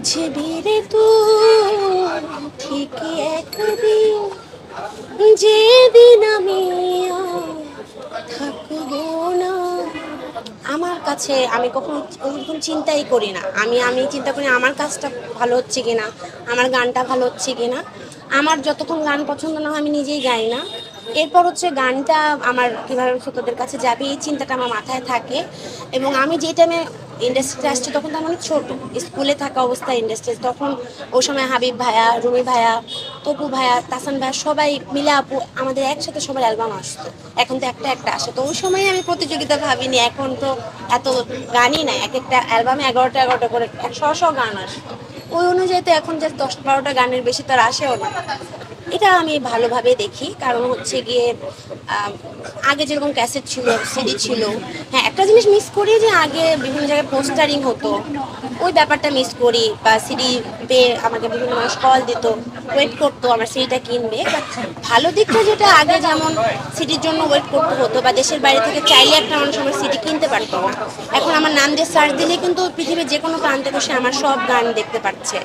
বুঝবি রে তুই ঠিকই একদিন যেদিন আমি থাকব না। আমার কাছে আমি কখনো কখন চিন্তাই করি না। আমি আমি চিন্তা করি আমার কাজটা ভালো হচ্ছে কিনা, আমার গানটা ভালো হচ্ছে কিনা। আমার যতক্ষণ গান পছন্দ না হয় আমি নিজেই গাই না। এরপর হচ্ছে গানটা আমার কীভাবে শ্রোতাদের কাছে যাবে, এই চিন্তাটা আমার মাথায় থাকে। এবং আমি যে টাইমে ইন্ডাস্ট্রিতে আসছি, তখন তো আমি অনেক ছোটো স্কুলে থাকা অবস্থায় ইন্ডাস্ট্রি তখন ওই সময় হাবিব ভাইয়া, রুমি ভাইয়া, তপু ভাইয়া, তাসান ভাইয়া সবাই মিলে আপু, আমাদের একসাথে সবার অ্যালবাম আসতো। এখন তো একটা একটা আসে। তো ওই সময় আমি প্রতিযোগিতা ভাবিনি। এখন তো এত গানই নাই। এক একটা অ্যালবামে এগারোটা এগারোটা করে একশো শ গান আসে ওই অনুযায়ী তো এখন যে দশ বারোটা গানের বেশি তো আর আসেও না। এটা আমি ভালোভাবে দেখি, কারণ হচ্ছে গিয়ে আগে যেরকম ক্যাসেট ছিল সিডি ছিল হ্যাঁ একটা জিনিস মিস করি যে আগে বিভিন্ন জায়গায় পোস্টারিং হতো, ওই ব্যাপারটা মিস করি বা সিডি পেয়ে আমাকে বিভিন্ন মানুষ কল দিত ওয়েট করতো আমার সিডিটা কিনবে। ভালো দিকটা যেটা, আগে যেমন সিডির জন্য ওয়েট করতে হতো বা দেশের বাইরে থেকে চাইলে একটা মানুষ আমার সিডি কিনতে পারতো এখন আমার নাম দিয়ে সার্চ দিলে কিন্তু পৃথিবীর যে কোনো প্রান্তে বসে আমার সব গান দেখতে পাচ্ছে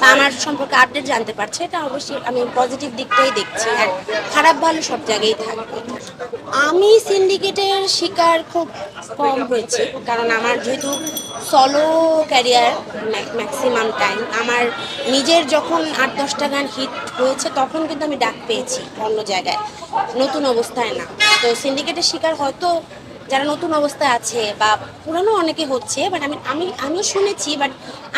বা আমার সম্পর্কে আপডেট জানতে পারছে, এটা অবশ্যই আমি পজিটিভ দিকটাই দেখছি। আর খারাপ ভালো সব জায়গায় থাকবে আমি সিন্ডিকেটের শিকার খুব কম হয়েছে, কারণ আমার যেহেতু সলো ক্যারিয়ার ম্যাক্সিমাম টাইম আমার নিজের যখন আট দশটা গান হিট হয়েছে, তখন কিন্তু আমি ডাক পেয়েছি অন্য জায়গায়। নতুন অবস্থায় না। তো সিন্ডিকেটের শিকার হয়তো যারা নতুন অবস্থায় আছে বা পুরানো অনেকে হচ্ছে বাট আমি আমি আমিও শুনেছি বাট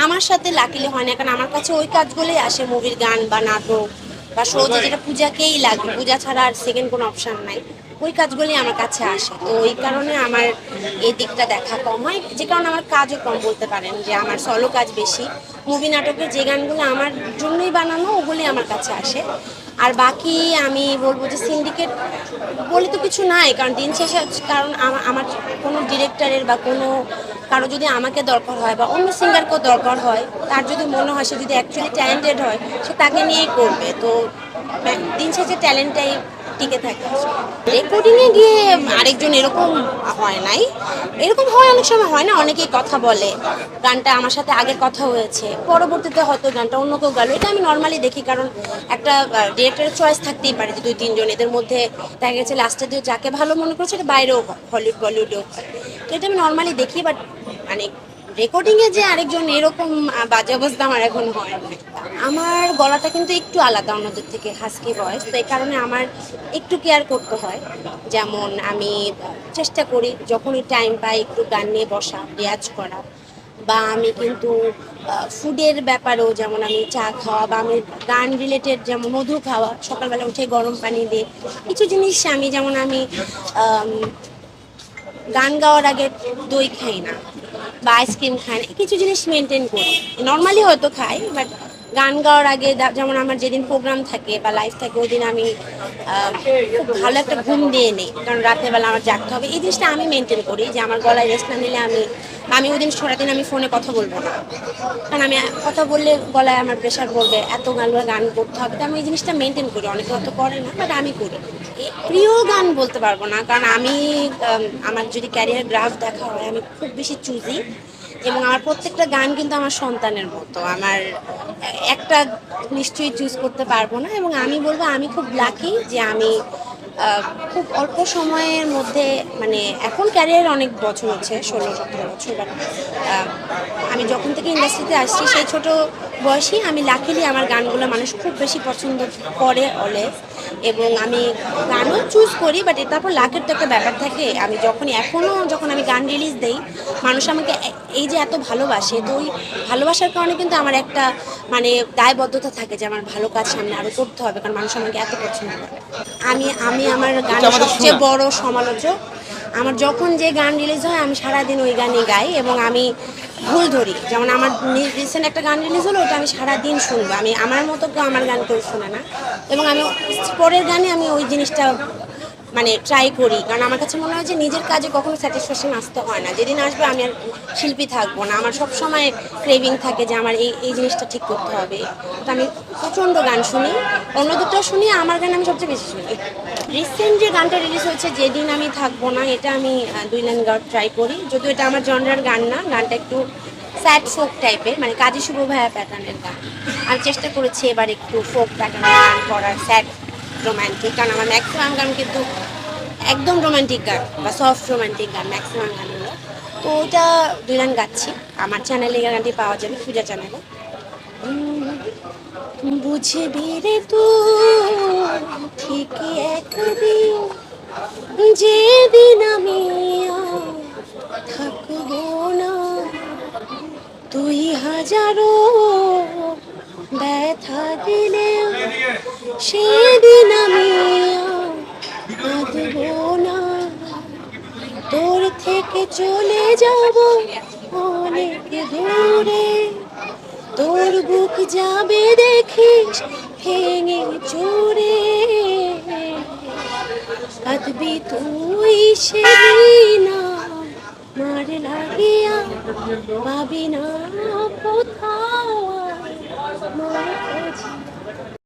আমার সাথে লাকিলে হয় না কারণ আমার কাছে ওই কাজগুলোই আসে মুভির গান বা নাটক বা শো যেটা পূজাকেই লাগে পূজা ছাড়া আর সেকেন্ড কোনো অপশন নাই। ওই কাজগুলি আমার কাছে আসে। তো ওই কারণে আমার এই দিকটা দেখা কম হয় যে কারণে আমার কাজও কম বলতে পারেন যে আমার সলো কাজ বেশি। মুভি নাটকের যে গানগুলো আমার জন্যই বানানো ওগুলি আমার কাছে আসে। আর বাকি আমি বলব যে সিন্ডিকেট বলে তো কিছু নাই, কারণ দিন শেষে কারণ আমা- আমার কোনো ডিরেক্টরের বা কোনো কারও যদি আমাকে দরকার হয় বা অন্য সিঙ্গারকেও দরকার হয়, তার যদি মনে হয় সে যদি অ্যাকচুয়ালি ট্যালেন্টেড হয়, সে তাকে নিয়েই করবে। তো, দিন শেষে ট্যালেন্টটাই টিকে থাকে। রেকর্ডিংয়ে গিয়ে আরেকজন এরকম হয় নাই। এরকম হয়, অনেক সময় হয় না, অনেকেই কথা বলে। গানটা আমার সাথে আগে কথা হয়েছে। পরবর্তীতে হয়তো গানটা অন্য কেউ গেল। এটা আমি নর্মালি দেখি, কারণ একটা ডিরেক্টরের চয়েস থাকতেই পারে যে দুই, তিনজন। এদের মধ্যে দেখা গেছে লাস্টে দিয়ে যাকে ভালো মনে করছে, এটা বাইরেও হলিউড বলিউডেও তো এটা আমি নর্মালি দেখি বাট মানে রেকর্ডিংয়ে যে আরেকজন এরকম বাজে অবস্থা আমার এখন হয় না। আমার গলাটা কিন্তু একটু আলাদা অন্যদের থেকে হাসকি ভয়েস তো এই কারণে আমার একটু কেয়ার করতে হয়। যেমন আমি চেষ্টা করি যখনই টাইম পাই একটু গান নিয়ে বসা, রেয়াজ করা, বা আমি কিন্তু ফুডের ব্যাপারেও যেমন আমি চা খাওয়া বা আমি গান রিলেটেড যেমন মধু খাওয়া, সকালবেলা উঠে গরম পানি দিয়ে কিছু জিনিস আমি যেমন আমি গান গাওয়ার আগে দই খাই না, বা আইসক্রিম খাই না কিছু জিনিস মেনটেন করি। নর্মালি হয়তো খাই বাট গান গাওয়ার আগে যেমন আমার যেদিন প্রোগ্রাম থাকে বা লাইভ থাকে ওই দিন আমি খুব ভালো একটা ঘুম দিয়ে নিই। কারণ রাতের বেলা আমার জাগতে হবে। এই জিনিসটা আমি মেনটেন করি যে আমার গলায় রেস্ট না নিলে আমি আমি ওই দিন সারাদিন আমি ফোনে কথা বলব না। কারণ আমি, কথা বললে গলায় আমার প্রেশার পড়বে, এত গান গান করতে হবে। তো আমি এই জিনিসটা মেনটেন করি। অনেকে হয়তো করে না বাট আমি করি। প্রিয় গান বলতে পারব না, কারণ আমি আমার যদি ক্যারিয়ার গ্রাফ দেখা হয়, আমি খুব বেশি চুজি এবং আমার প্রত্যেকটা গান কিন্তু আমার সন্তানের মতো। আমার একটা নিশ্চয়ই চুজ করতে পারব না এবং আমি বলব, আমি খুব লাকি যে আমি খুব অল্প সময়ের মধ্যে মানে এখন ক্যারিয়ার অনেক বছর হচ্ছে ষোলো সতেরো বছর বাট আমি যখন থেকে ইন্ডাস্ট্রিতে আসছি, সেই ছোট বয়সেই আমি লাকিলি আমার গানগুলো মানুষ খুব বেশি পছন্দ করে অলওয়েজ এবং আমি গানও চুজ করি বাট এর তারপর লাকের তো একটা ব্যাপার থাকে। আমি যখন এখনও যখন আমি গান রিলিজ দেই মানুষ আমাকে এই যে এত ভালোবাসে তো ওই ভালোবাসার কারণে কিন্তু আমার একটা মানে দায়বদ্ধতা থাকে যে আমার ভালো কাজ সামনে আরও করতে হবে কারণ মানুষ আমাকে এত পছন্দ করে। আমি আমি আমার গান সবচেয়ে বড় সমালোচক আমার যখন যে গান রিলিজ হয় আমি সারাদিন ওই গানই গাই এবং আমি ভুল ধরি। যেমন আমার রিসেন্ট একটা গান রিলিজ হলো, ওটা আমি সারাদিন শুনব। আমি আমার মতো কেউ আমার গান করে শোনে না। এবং আমি পরের গানে আমি ওই জিনিসটা মানে ট্রাই করি। কারণ আমার কাছে মনে হয় যে নিজের কাজে কখনো স্যাটিসফ্যাকশন আসতে হয় না। যেদিন আসবে আমি আর শিল্পী থাকব না। আমার সব সময় ক্রেভিং থাকে যে আমার এই এই জিনিসটা ঠিক করতে হবে। তো আমি প্রচণ্ড গান শুনি। অন্য দুটো শুনি, আমার গান আমি সবচেয়ে বেশি শুনি। রিসেন্ট যে গানটা রিলিজ হয়েছে, যেদিন আমি থাকব না, এটা আমি দুই লাইন গাওয়ার ট্রাই করি। যদিও এটা আমার জনরার গান না, গানটা একটু স্যাড ফোক টাইপের মানে কাজী শুভ ভাইয়া প্যাটার্নের গান। আমি চেষ্টা করেছি এবার একটু ফোক প্যাটার্নের গান করার স্যাড রোম্যান্টিক কারণ আমার ম্যাক্সিমাম গান কিন্তু একদম রোমান্টিক গান বা সফট রোমান্টিক গান ম্যাক্সিমাম গানগুলো তো ওটা দুই গান গাচ্ছি। আমার চ্যানেলে গানটি পাওয়া যাবে, পূজা চ্যানেলে বুঝবি রে ঠিকই একদিন যেদিন আমি থাকব না তুই হাজারো ব্যথা দিলে সেদিন আমি আর না। তোর থেকে চলে যাব অনেক দূরে। তোর বুক যাবে দেখিস ভেঙে চোরে কাঁদবি তুই সেদিন মার লাগিয়া। পাবি না কোথাও মার